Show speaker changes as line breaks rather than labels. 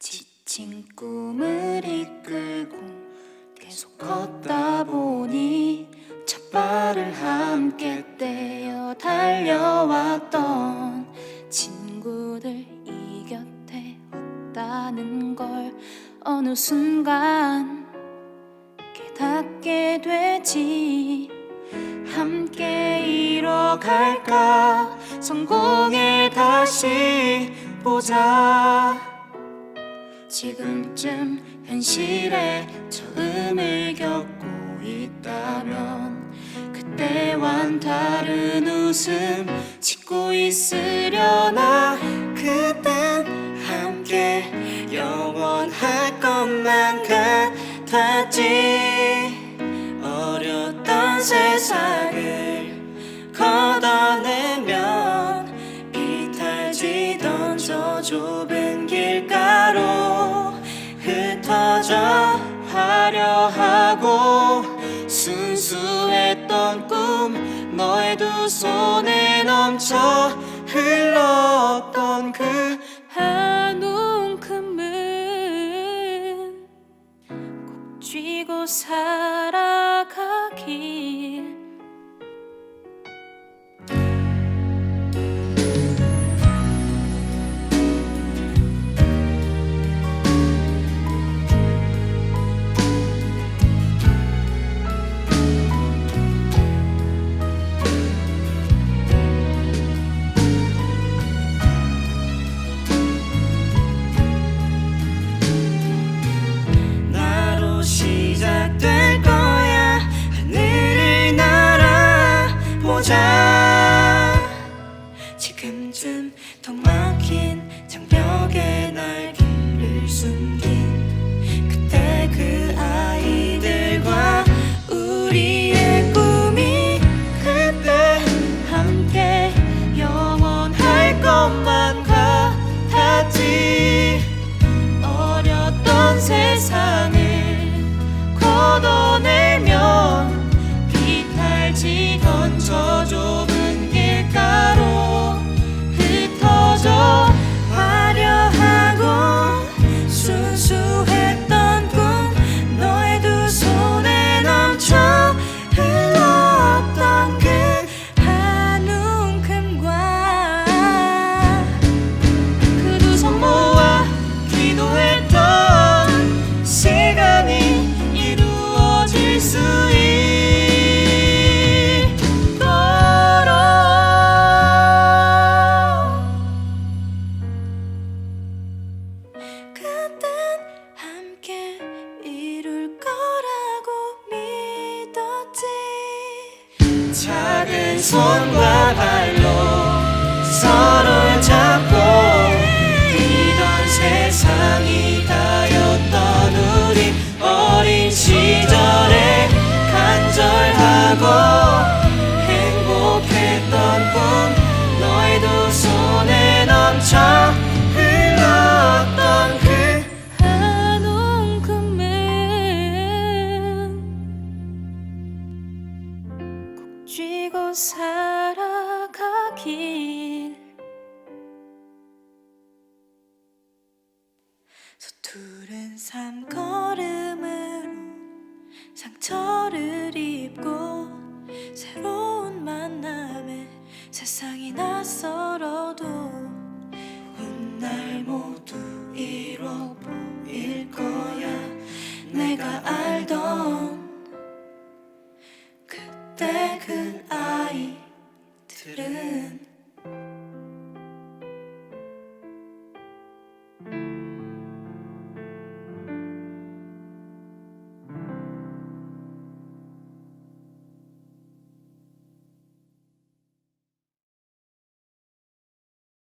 지친 꿈을 이끌고 계속 걷다 보니 첫 발을 함께 떼어 달려왔던 친구들 이 곁에 없다는 걸 어느 순간 깨닫게 되지. 함께 이뤄갈까? 성공에 다시 보자 지금쯤 현실에 처음을 겪고 있다면 그때와는 다른 웃음 짓고 있으려나? 그땐 함께 영원할 것만 같았지. 어렸던 세상을 걷어내면 비탈지던 저 좁은 길가로 흩어져 화려하고 순수했던 꿈 너의 두 손에 넘쳐 흘렀던 그 한 움큼은 꼭 쥐고 살아가길 지금쯤 턱 막힌 장벽에 날개를 숨긴 작은 손과 발 쥐고 살아가길. 서투른 삶걸음으로 상처를 입고 새로운 만남에 세상이 낯설어도 훗날 모두